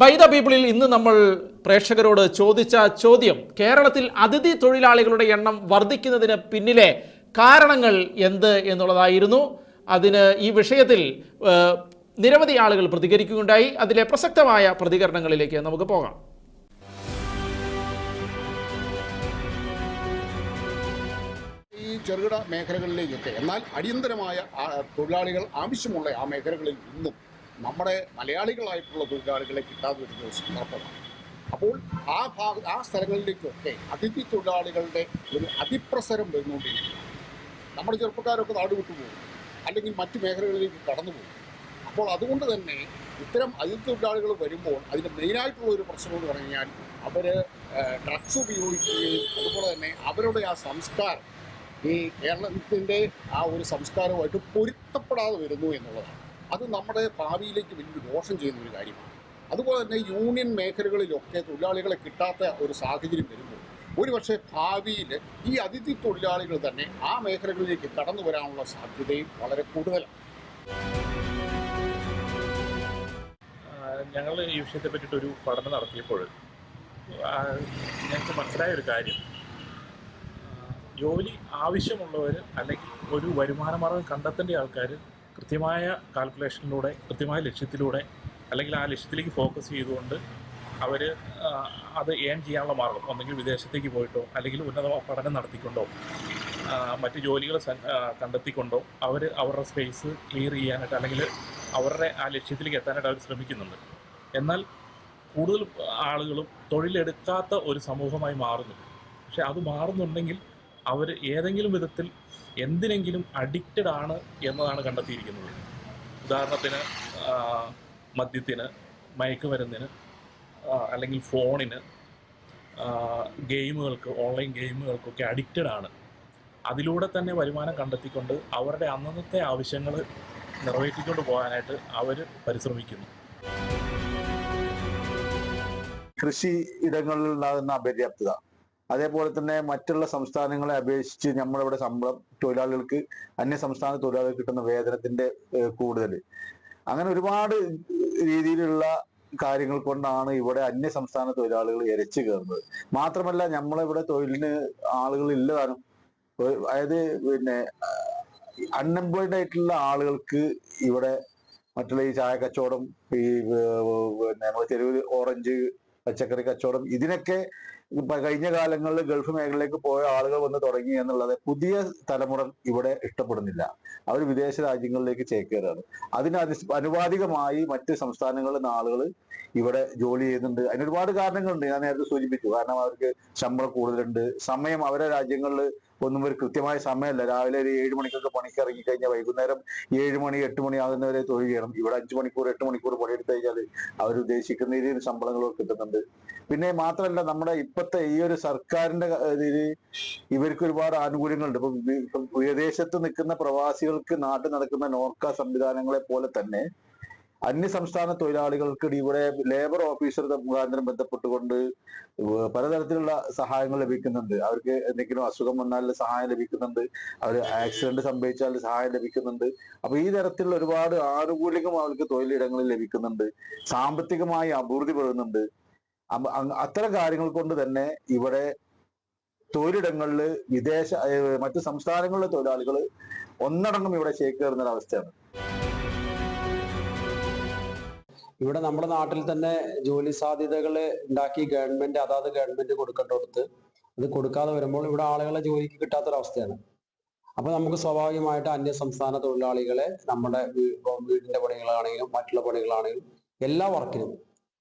By the പീപ്പിളിൽ ഇന്ന് നമ്മൾ പ്രേക്ഷകരോട് ചോദിച്ച ചോദ്യം കേരളത്തിൽ അതിഥി തൊഴിലാളികളുടെ എണ്ണം വർദ്ധിക്കുന്നതിന് പിന്നിലെ കാരണങ്ങൾ എന്ത് എന്നുള്ളതായിരുന്നു. അതിന് ഈ വിഷയത്തിൽ നിരവധി ആളുകൾ പ്രതികരിക്കുകയുണ്ടായി. അതിലെ പ്രസക്തമായ പ്രതികരണങ്ങളിലേക്ക് നമുക്ക് പോകാം. ഈ ചെറുകിട മേഖലകളിലേക്കൊക്കെ എന്നാൽ അടിയന്തരമായ തൊഴിലാളികൾ ആവശ്യമുള്ള ആ മേഖലകളിൽ ഇന്നും നമ്മുടെ മലയാളികളായിട്ടുള്ള തൊഴിലാളികളെ കിട്ടാതെ വരുന്ന ഒരു സന്ദർഭമാണ്. അപ്പോൾ ആ ഭാഗ ആ സ്ഥലങ്ങളിലേക്കൊക്കെ അതിഥി തൊഴിലാളികളുടെ ഒരു അതിപ്രസരം വരുന്നുകൊണ്ടിരിക്കുന്നു നമ്മുടെ ചെറുപ്പക്കാരൊക്കെ നാട് വിട്ടുപോകും അല്ലെങ്കിൽ മറ്റു മേഖലകളിലേക്ക് കടന്നു പോകും. അപ്പോൾ അതുകൊണ്ട് തന്നെ ഇത്തരം അതിഥി തൊഴിലാളികൾ വരുമ്പോൾ അതിന്റെ മെയിനായിട്ടുള്ള ഒരു പ്രശ്നം എന്ന് പറഞ്ഞു കഴിഞ്ഞാൽ അവർ ഡ്രഗ്സ് ഉപയോഗിക്കുകയും അതുപോലെ തന്നെ അവരുടെ ആ സംസ്കാരം ഈ കേരളത്തിന്റെ ആ ഒരു സംസ്കാരവുമായിട്ട് പൊരുത്തപ്പെടാതെ വരുന്നു എന്നുള്ളതാണ്. അത് നമ്മുടെ ഭാവിയിലേക്ക് വലിയ ദോഷം ചെയ്യുന്ന ഒരു കാര്യമാണ്. അതുപോലെ തന്നെ യൂണിയൻ മേഖലകളിലൊക്കെ തൊഴിലാളികളെ കിട്ടാത്ത ഒരു സാഹചര്യം വരുമ്പോൾ ഒരുപക്ഷെ ഭാവിയിൽ ഈ അതിഥി തൊഴിലാളികൾ തന്നെ ആ മേഖലകളിലേക്ക് കടന്നു വരാനുള്ള സാധ്യതയും വളരെ കൂടുതലാണ്. ഞങ്ങൾ ഈ വിഷയത്തെ പറ്റിയിട്ട് ഒരു പഠനം നടത്തിയപ്പോൾ ഞങ്ങൾക്ക് മനസ്സിലായ ഒരു കാര്യം. ജോലി ആവശ്യമുള്ളവർ അല്ലെങ്കിൽ ഒരു വരുമാനമാർഗം കണ്ടെത്തേണ്ട ആൾക്കാർ കൃത്യമായ കാൽക്കുലേഷനിലൂടെ കൃത്യമായ ലക്ഷ്യത്തിലൂടെ അല്ലെങ്കിൽ ആ ലക്ഷ്യത്തിലേക്ക് ഫോക്കസ് ചെയ്തുകൊണ്ട് അവർ അത് ഏൺ ചെയ്യാനുള്ള മാർഗം ഒന്നെങ്കിൽ വിദേശത്തേക്ക് പോയിട്ടോ അല്ലെങ്കിൽ ഉന്നത പഠനം നടത്തിക്കൊണ്ടോ മറ്റ് ജോലികൾ കണ്ടെത്തിക്കൊണ്ടോ അവർ അവരുടെ സ്പേസ് ക്ലിയർ ചെയ്യാനായിട്ട് അല്ലെങ്കിൽ അവരുടെ ആ ലക്ഷ്യത്തിലേക്ക് എത്താനായിട്ട് അവർ ശ്രമിക്കുന്നുണ്ട്. എന്നാൽ കൂടുതൽ ആളുകളും തൊഴിലെടുക്കാത്ത ഒരു സമൂഹമായി മാറുന്നു പക്ഷെ അത് മാറുന്നുണ്ടെങ്കിൽ അവർ ഏതെങ്കിലും വിധത്തിൽ എന്തിനെങ്കിലും അഡിക്റ്റഡ് ആണ് എന്നതാണ് കണ്ടെത്തിയിരിക്കുന്നത്. ഉദാഹരണത്തിന് മദ്യത്തിന് മയക്കുമരുന്നിന് അല്ലെങ്കിൽ ഫോണിന് ഗെയിമുകൾക്ക് ഓൺലൈൻ ഗെയിമുകൾക്കൊക്കെ അഡിക്റ്റഡ് ആണ്. അതിലൂടെ തന്നെ വരുമാനം കണ്ടെത്തിക്കൊണ്ട് അവരുടെ അന്നത്തെ ആവശ്യങ്ങൾ നിറവേറ്റിക്കൊണ്ട് പോകാനായിട്ട് അവർ പരിശ്രമിക്കുന്നു. കൃഷി ഇടങ്ങളിൽ ഉണ്ടാകുന്ന അപര്യാപ്തത. അതേപോലെ തന്നെ മറ്റുള്ള സംസ്ഥാനങ്ങളെ അപേക്ഷിച്ച് നമ്മളിവിടെ ശമ്പളം തൊഴിലാളികൾക്ക് അന്യ സംസ്ഥാന തൊഴിലാളികൾക്ക് കിട്ടുന്ന വേതനത്തിന്റെ കൂടുതൽ. അങ്ങനെ ഒരുപാട് രീതിയിലുള്ള കാര്യങ്ങൾ കൊണ്ടാണ് ഇവിടെ അന്യ സംസ്ഥാന തൊഴിലാളികൾ ഇരച്ചു കയറുന്നത്. മാത്രമല്ല നമ്മളിവിടെ തൊഴിലിന് ആളുകൾ ഇല്ലതാനും അതായത് പിന്നെ അൺഎംപ്ലോയിഡ് ആയിട്ടുള്ള ആളുകൾക്ക് ഇവിടെ മറ്റുള്ള ഈ ചായ കച്ചവടം ഈ പിന്നെ നമ്മുടെ തെരുവ് ഓറഞ്ച് പച്ചക്കറി കച്ചവടം. ഇതിനൊക്കെ കഴിഞ്ഞ കാലങ്ങളിൽ ഗൾഫ് മേഖലയിലേക്ക് പോയ ആളുകൾ വന്ന് തുടങ്ങി എന്നുള്ളത് പുതിയ തലമുറ ഇവിടെ ഇഷ്ടപ്പെടുന്നില്ല. അവർ വിദേശ രാജ്യങ്ങളിലേക്ക് ചേക്കേറാണ്. അതിന് അതി അനുപാതികമായി മറ്റ് സംസ്ഥാനങ്ങളിൽ നിന്ന് ആളുകൾ ഇവിടെ ജോലി ചെയ്യുന്നുണ്ട്. അതിന് ഒരുപാട് കാരണങ്ങളുണ്ട്. ഞാൻ നേരത്തെ സൂചിപ്പിച്ചു. കാരണം അവർക്ക് ശമ്പളം കൂടുതലുണ്ട്. സമയം അവരെ രാജ്യങ്ങളിൽ ഒന്നും ഒരു കൃത്യമായ സമയമല്ല. രാവിലെ ഒരു ഏഴ് മണിക്കൊക്കെ പണിക്ക് ഇറങ്ങി കഴിഞ്ഞാൽ വൈകുന്നേരം ഏഴ് മണി എട്ട് മണി ആകുന്നവരെ തൊഴിൽ ചെയ്യണം ഇവിടെ അഞ്ച് മണിക്കൂർ എട്ട് മണിക്കൂർ പണിയെടുത്തു കഴിഞ്ഞാൽ അവർ ഉദ്ദേശിക്കുന്ന രീതിയിൽ ശമ്പളങ്ങൾ കിട്ടുന്നുണ്ട്. പിന്നെ മാത്രമല്ല നമ്മുടെ ഇപ്പോഴത്തെ ഈ ഒരു സർക്കാരിന്റെ ഇതിൽ ഇവർക്ക് ഒരുപാട് ആനുകൂല്യങ്ങളുണ്ട്. ഇപ്പൊ വിദേശത്ത് നിൽക്കുന്ന പ്രവാസികൾക്ക് നാട്ടിൽ നടക്കുന്ന നോർക്ക സംവിധാനങ്ങളെ പോലെ തന്നെ അന്യ സംസ്ഥാന തൊഴിലാളികൾക്ക് ഇവിടെ ലേബർ ഓഫീസറുടെ മുഖാന്തരം ബന്ധപ്പെട്ടുകൊണ്ട് പലതരത്തിലുള്ള സഹായങ്ങൾ ലഭിക്കുന്നുണ്ട്. അവർക്ക് എന്തെങ്കിലും അസുഖം വന്നാൽ സഹായം ലഭിക്കുന്നുണ്ട്. അവർ ആക്സിഡന്റ് സംഭവിച്ചാൽ സഹായം ലഭിക്കുന്നുണ്ട്. അപ്പൊ ഈ തരത്തിലുള്ള ഒരുപാട് ആനുകൂല്യങ്ങൾ അവർക്ക് തൊഴിലിടങ്ങളിൽ ലഭിക്കുന്നുണ്ട്. സാമ്പത്തികമായി അഭിവൃദ്ധി പെടുന്നുണ്ട്. അത്തരം കാര്യങ്ങൾ കൊണ്ട് തന്നെ ഇവിടെ തൊഴിലിടങ്ങളിൽ വിദേശ മറ്റു സംസ്ഥാനങ്ങളിലെ തൊഴിലാളികൾ ഒന്നടങ്കം ഇവിടെ ചേക്കേറുന്ന ഒരു അവസ്ഥയാണ് ഇവിടെ നമ്മുടെ നാട്ടിൽ തന്നെ ജോലി സാധ്യതകൾ ഉണ്ടാക്കി ഗവൺമെന്റ് അതാത് ഗവൺമെന്റ് കൊടുക്കേണ്ടടുത്ത് അത് കൊടുക്കാതെ വരുമ്പോൾ ഇവിടെ ആളുകളെ ജോലിക്ക് കിട്ടാത്തൊരവസ്ഥയാണ്. അപ്പൊ നമുക്ക് സ്വാഭാവികമായിട്ട് അന്യ സംസ്ഥാന തൊഴിലാളികളെ നമ്മുടെ വീടിന്റെ പണികളാണെങ്കിലും മറ്റുള്ള പണികളാണെങ്കിലും എല്ലാ വർക്കിനും.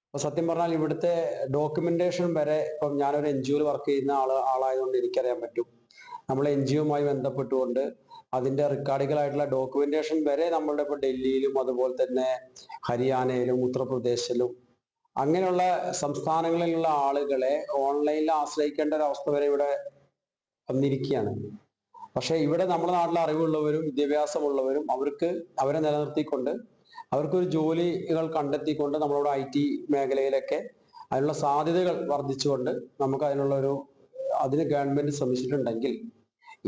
ഇപ്പൊ സത്യം പറഞ്ഞാൽ ഇവിടുത്തെ ഡോക്യുമെന്റേഷൻ വരെ ഇപ്പം ഞാനൊരു എൻ ജി ഒയിൽ വർക്ക് ചെയ്യുന്ന ആൾ ആളായതുകൊണ്ട് എനിക്കറിയാൻ പറ്റും. നമ്മൾ എൻ ജി ഒയുമായി ബന്ധപ്പെട്ടുകൊണ്ട് അതിന്റെ റെക്കോർഡുകളായിട്ടുള്ള ഡോക്യുമെന്റേഷൻ വരെ നമ്മളുടെ ഇപ്പോൾ ഡൽഹിയിലും അതുപോലെ തന്നെ ഹരിയാനയിലും ഉത്തർപ്രദേശിലും അങ്ങനെയുള്ള സംസ്ഥാനങ്ങളിലുള്ള ആളുകളെ ഓൺലൈനിൽ ആശ്രയിക്കേണ്ട ഒരു അവസ്ഥ വരെ ഇവിടെ വന്നിരിക്കുകയാണ്. പക്ഷേ ഇവിടെ നമ്മുടെ നാട്ടിൽ അറിവുള്ളവരും വിദ്യാഭ്യാസമുള്ളവരും അവർക്ക് അവരെ നിലനിർത്തിക്കൊണ്ട് അവർക്കൊരു ജോലികൾ കണ്ടെത്തിക്കൊണ്ട് നമ്മളോട് ഐ ടി മേഖലയിലൊക്കെ അതിനുള്ള സാധ്യതകൾ വർദ്ധിച്ചുകൊണ്ട് നമുക്ക് അതിനുള്ള ഒരു അതിന് ഗവൺമെന്റ് ശ്രമിച്ചിട്ടുണ്ടെങ്കിൽ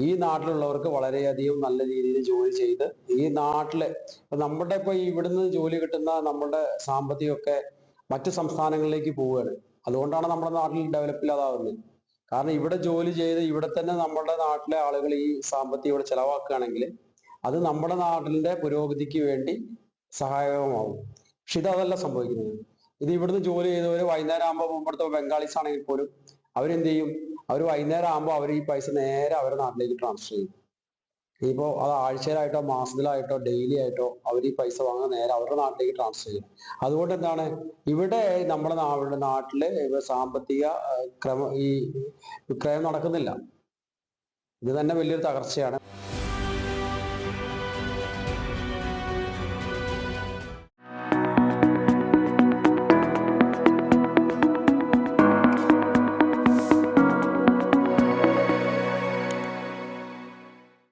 ഈ നാട്ടിലുള്ളവർക്ക് വളരെയധികം നല്ല രീതിയിൽ ജോലി ചെയ്ത് ഈ നാട്ടിലെ നമ്മുടെ ഇപ്പൊ ഇവിടുന്ന് ജോലി കിട്ടുന്ന നമ്മുടെ സാമ്പത്തികമൊക്കെ മറ്റു സംസ്ഥാനങ്ങളിലേക്ക് പോവുകയാണ്. അതുകൊണ്ടാണ് നമ്മുടെ നാട്ടിൽ ഡെവലപ്പ് ഇല്ലാതാവുന്നത്. കാരണം ഇവിടെ ജോലി ചെയ്ത് ഇവിടെ തന്നെ നമ്മുടെ നാട്ടിലെ ആളുകൾ ഈ സാമ്പത്തികം ഇവിടെ ചെലവാക്കുകയാണെങ്കിൽ അത് നമ്മുടെ നാട്ടിലെ പുരോഗതിക്ക് വേണ്ടി സഹായകമാവും. പക്ഷെ ഇതല്ല സംഭവിക്കുന്നത്. ഇത് ഇവിടുന്ന് ജോലി ചെയ്തവർ വൈകുന്നേരം ആകുമ്പോൾ ഇവിടുത്തെ ബംഗാളീസ് ആണെങ്കിൽ പോലും അവരെന്ത് ചെയ്യും? അവർ വൈകുന്നേരം ആകുമ്പോൾ അവർ ഈ പൈസ നേരെ അവരുടെ നാട്ടിലേക്ക് ട്രാൻസ്ഫർ ചെയ്യും. ഇപ്പോൾ അത് ആഴ്ചയിലായിട്ടോ മാസത്തിലായിട്ടോ ഡെയിലി ആയിട്ടോ അവർ ഈ പൈസ വാങ്ങാൻ നേരെ അവരുടെ നാട്ടിലേക്ക് ട്രാൻസ്ഫർ ചെയ്യും. അതുകൊണ്ട് എന്താണ്? ഇവിടെ നമ്മുടെ അവരുടെ നാട്ടിൽ സാമ്പത്തിക ക്രമ ഈ വിക്രയം നടക്കുന്നില്ല. ഇത് തന്നെ വലിയൊരു തകർച്ചയാണ്.